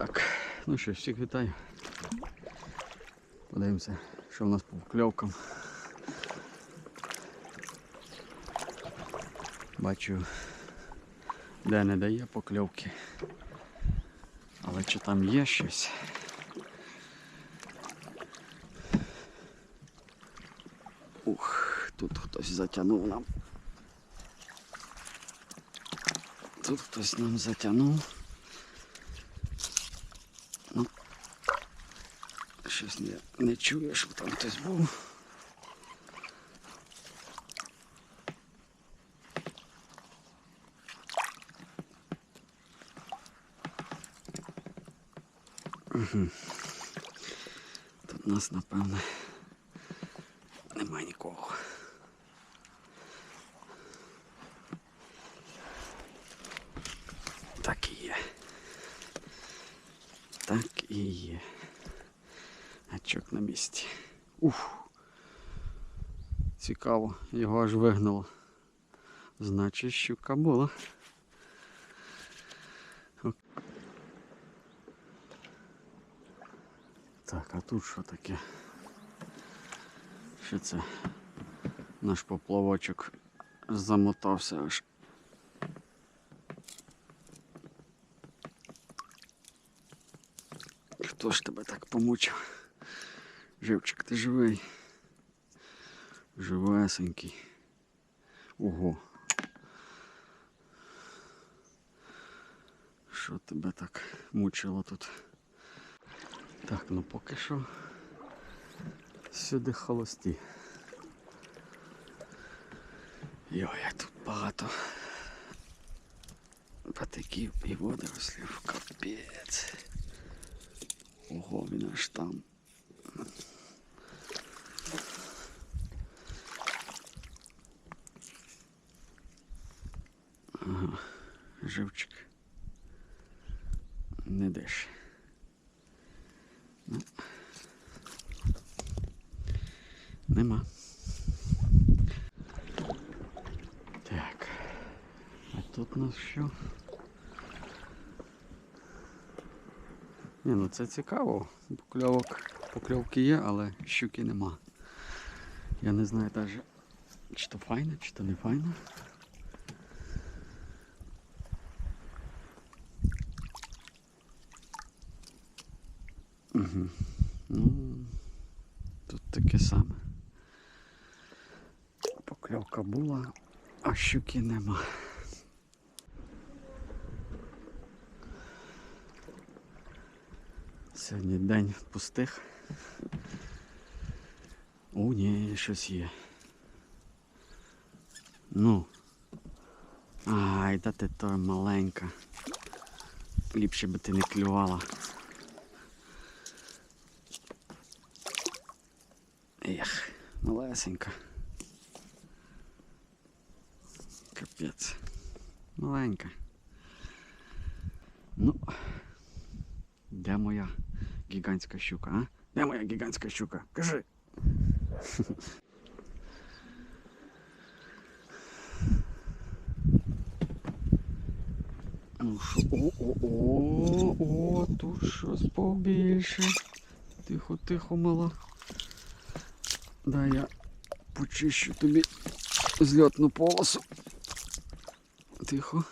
Так, ну що, всіх вітаю. Подивимося, що в нас по покльовкам. Бачу, де не дає покльовки. Але чи там є щось? Ух, тут хтось затягнув нам. Тут хтось нам затягнув. Щось не, не чую, що там хтось був. Мгм. Тут нас, напевне, немає нікого. Так і є. Так і є. Гачок на місці. Уф. Цікаво, його аж вигнало. Значить, щука була. Так, а тут що таке? Що це? Наш поплавочок замотався аж. Хто ж тебе так помучив? Живчик, ти живий. Живесенький. Ого. Що тебе так мучило тут? Так, ну поки що сюди холості. Йой, а тут багато патиків і водорослів. Капець. Ого, він аж там. Живчик. Не деш. Ну. Нема. Так. А тут у нас що? Ні, ну це цікаво. Покльовок, покльовки є, але щуки нема. Я не знаю навіть, чи то файно, чи то не файно. Ну, тут таке саме. Покльовка була, а щуки нема. Сьогодні день пустих. О, ні, щось є. Ну. Ай, та ти то маленька. Ліпше би ти не клювала. Ех, малесенька. Капець. Маленька. Ну. Де моя гігантська щука, а? Де моя гігантська щука? Кажи. Ну що, о, о, о, о, тут щось побільше. Тихо, тихо, мала. Дай я почищу тобі зльотну полосу. Тихо.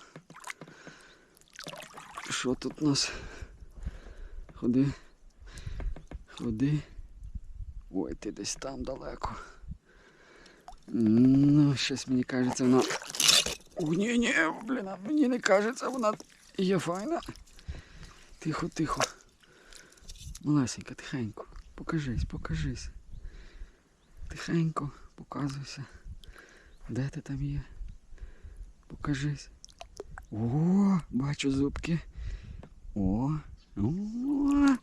Що тут у нас? Ходи. Ходи. Ой, ти десь там далеко. Ну, щось мені кажеться, вона. О, ні, ні, блін, мені не кажеться, вона є файна. Тихо, тихо. Малесенька, тихенько. Покажись, покажись. Тихенько, показуйся. Де ти там є? Покажись. О, бачу зубки. О, о,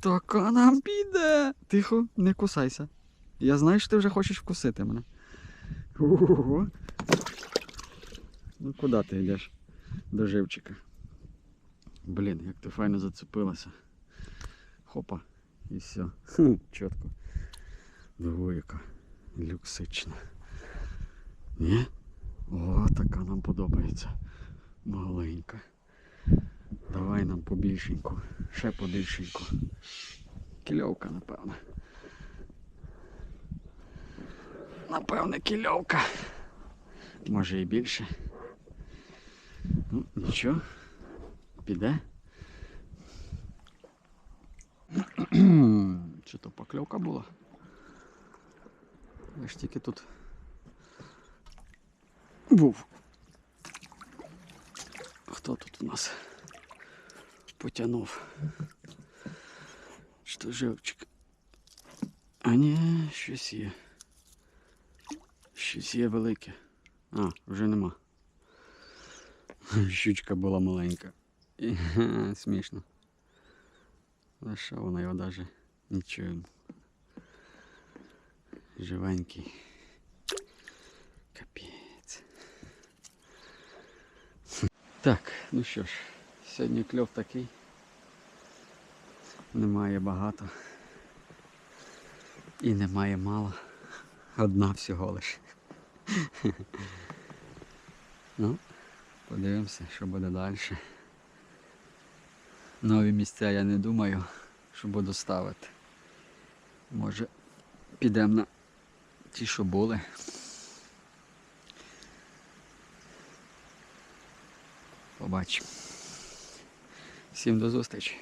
така нам піде. Тихо, не кусайся. Я знаю, що ти вже хочеш вкусити мене. Ого. Ну куди ти йдеш? До живчика. Блін, як ти файно зацепилася. Хопа. І все. Чітко. Двоєка. Люксична. Ні? О, така нам подобається. Маленька. Давай нам побільшеньку. ще побільшенько. Кільовка, напевно. Напевне, кільовка. Може і більше. Ну, нічого. Піде. Чи то покльовка була? Я ж тільки тут був. Хто тут у нас потягнув? Що живчик? А ні, щось є. Щось є велике. А, вже нема. Щучка була маленька. Смішно. А що вона його навіть нічого. Живенький. Капець. Так, ну що ж, сьогодні кльов такий. Немає багато. І немає мало. Одна всього лиш. Ну, подивимося, що буде далі. Нові місця я не думаю, що буду ставити. Може підемо на ті, що були. Побачимо. Всім до зустрічі.